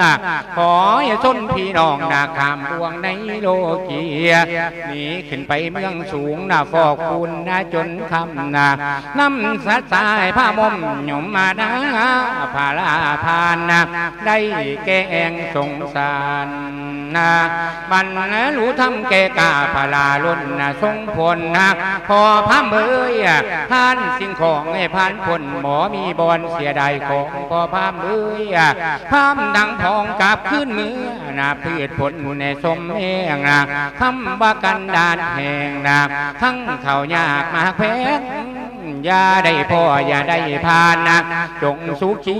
นะขออย่าชนพี่น้องนาคามดวงในโลกีหนีขึ้นไปเมืองสูงนะฟอกคุณนะจนคำนะน้ำสัดสายผ้ามมหยมมาดาพาลาพานนะได้แกงสงสารนะบันรู้ทำแกกาพาลาล้นนะทรงผลนะพอพามเอ้ยท่านสิ่งของให้พานผลหมอมีบอลเสียดายของพอพามเอ้ยพามดังพองกลับขึ้นมือนาพืชผลในสมเองนะคำว่ากันดานแห่งนะทั้งเขายากมากแพง อย่าได้พ่ออย่าได้พานนะจงสุขี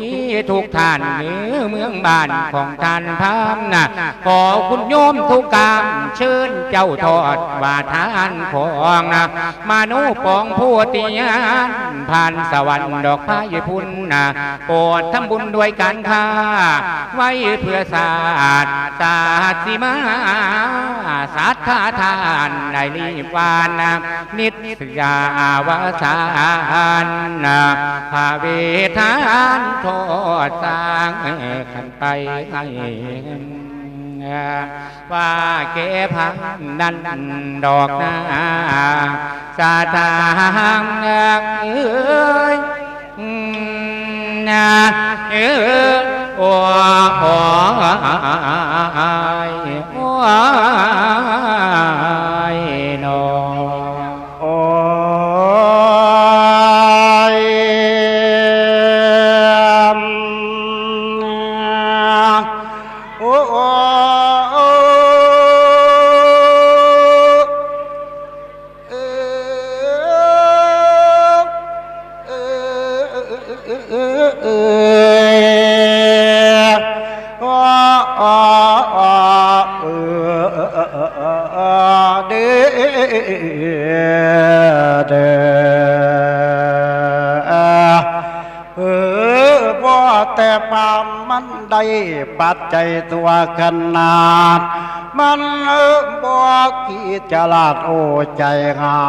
ทุกท่านเนือเมืองบ้านของท่านพามนะขอคุณโยมทุกกามเชิญเจ้าทอดว่าทานของนะมานุปองผู้ติยานผ่านสวรรค์ดอกพายพุนนะโปรดทำบุญด้วยการค้าไว้เพื่อศาสตร์ศาสตร์สิมาศาสตร์คาทานได้รีบานนะนิตยาวสาานนะภาเวทานโทษสร้างขันไปให้ว่าเก็พังนั้นดอกนาสาทางเอ้ยนะเออโอ้โอ้ยโอ้ แต่ปามมันได้ปัจจัยตัวขนาด มันเออบ่กี่จะลาดโอใจเงา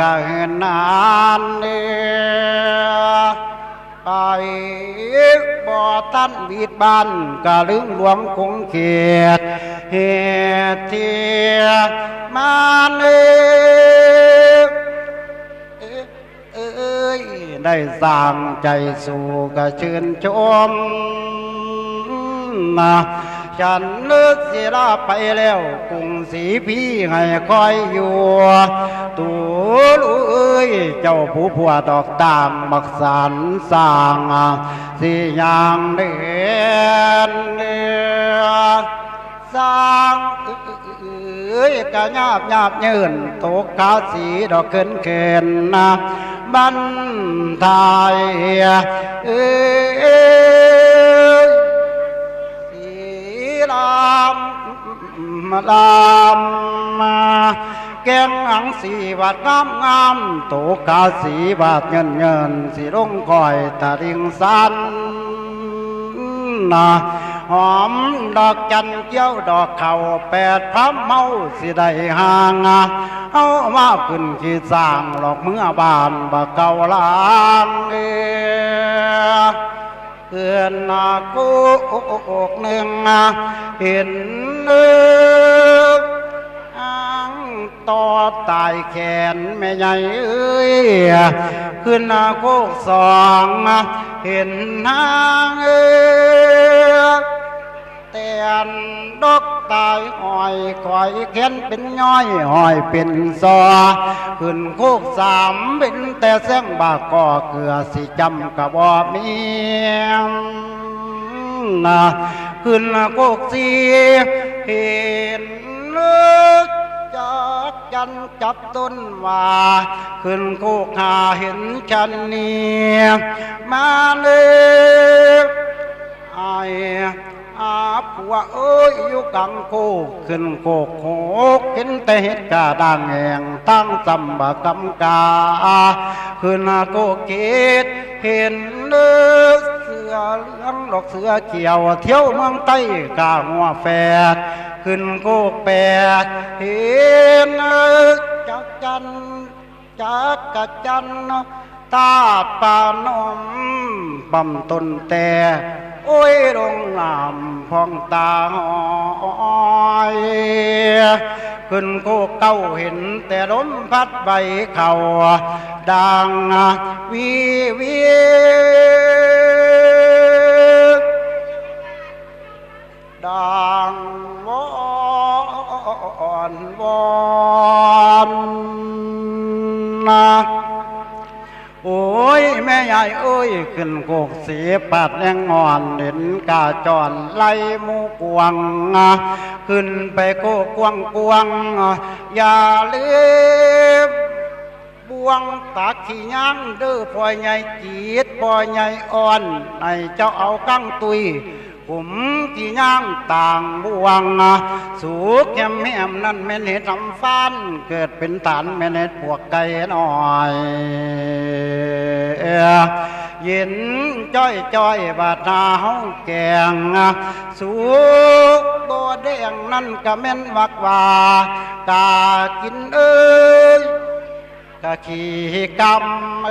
กันนานเนี่ย ไปบ่ตันบีดบ้านกะลึงหลวงคงเขี ฉันเลิกเสียลาไปแล้วกรุงศรีพี่ให้คอยอยู่ตัวลูกเอ้ยเจ้าผู้ผัวดอกต่างบักสารสร้างสิยางเดือนเดือสร้างเอ้ยกะยาบยาบยืนตกกาสีดอกเกินเกินนะบันทายเอ้ยามมาลามมาแกงอังสีบาดงามงามโตกาสีบาดเงินเงินสีลงคอยตาลิงสันนะหอมดอกจันเกี้ยวดอกเข่าแปดพับเมาสิได้ห่างเอามาขึ้นขี้สร้างหลอกเมื่อบานบะเก่าลางเอ เพื่อนนากูอกหนึ่งเห็นนึกอ้างต่อตายแขนแม่ใหญ่เอ้ยขึ้นนาโคกสองเห็นนางเอ้ย แต่นดอกตายอ้อยคอยแขนเป็นย้อยห้อยเป็นซอขึ้นโคกสามเป็นแต่เสียงบากก็เกลือสิจำกะบ่มีนะขึ้นโคกสีเห็นลิกจากจันจับต้นว่าขึ้นโคกหาเห็นฉันเนี่ยมาเลยไอาผัวเอ้ยอยู่กลางโคกขึ้นโคกโคกเห็นแต่เห็ดกาด่างแหงตั้งจำบากำกาขึ้นโคกเกตเห็นเลือเสือเหลืองดอกเสือเขียวเที่ยวเมืองใต้กาหัวแฝดขึ้นโคกแปดเห็นจักจันจักกะจันตาปานมบำต้นแต่ โอ้ยลงน้ำพองตาหอยขึ้นโคกเก้าเห็นแต่ลมพัดใบเขาดังวีวี ขึ้นโกกสีปัดแรงอ่อนเห็นกาจอนไล่มูกวง ขึ้นไปโกกวงกวง อย่าลืมบวงตาขี้ย่างเด้อพ่อใหญ่จีดพ่อใหญ่อ่อนในเจ้าเอากั้งตุย ผมที่ย่างต่างบวง สูกแยมแหมนั่นแม่นเห็ดลำฟัน เกิดเป็นฐานแม่นเห็ดพวกไก่น้อยเย็นจ้อยจ้อยบาดนาห้องแกงสูกตัวแดงนั่นก็แม่นวักว่ากากินเอ้ยกะขี่กำเอ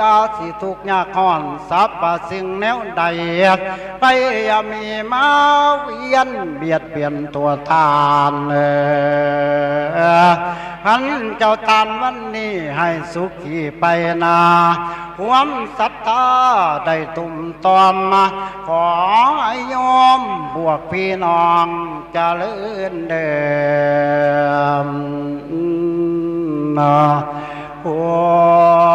ยาสิทุกยากห่อนสับปะสิ่งแนวใดไปยามีมาเวียนเบียดเบียนตัวทานเออหันเจ้าทานวันนี้ให้สุขีไปนาหวมศรัทธาได้ตุ่มตอมมาขอให้โยมบวกพี่น้องจะเจริญเดิมนะหัว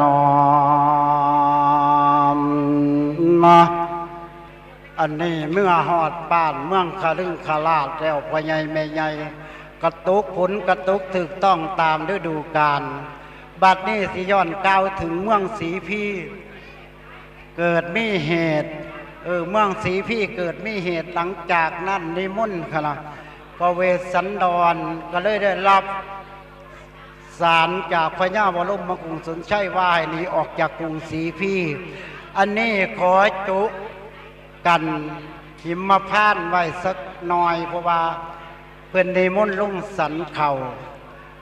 นอมมาอันนี้เมื่อหอดบ้านเมืองคารึงคาลาดแล้วพ่อใหญ่แม่ใหญ่กระตุกผลกระตุกถูกต้องตามฤดูกาลบัดนี้สิย้อนกล่าวถึงเมืองสีพี่เกิดมีเหตุเออเมืองสีพี่เกิดมีเหตุหลังจากนั้นนิมนต์ค่ะนะก็เวสสันดรก็เลยได้รับ สารจากพญาวรมมกรุงสนใชัยว่าให้หนีออกจากกรุงศรีพี่ อันนี้ขอจุกันหิมมาพานต์ไว้สักหน่อยเพราะว่าเพื่อนในมนต์ลุงสันเขา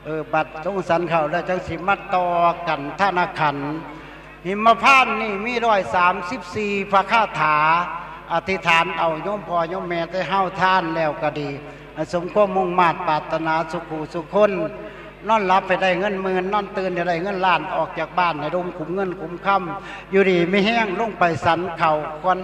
เออบัดลุงสันเขาแล้วจังสิมาต่อกันท่านาขัน หิมมาพานต์นี่มีร้อยสามสิบสี่พระคาถา อธิษฐานเอาโยมพ่อโยมแม่ได้เฮ้าท่านแล้วก็ดี สมควมมุ่งมาตรปรารถนาสุขูสุขคน นอนหลับไปได้เงินหมื่นนอนตื่นได้เงินล้านออกจากบ้านในดมขุมเงินขุมคำอยู่ดีไม่แห้งลงไปสันเข่าควัน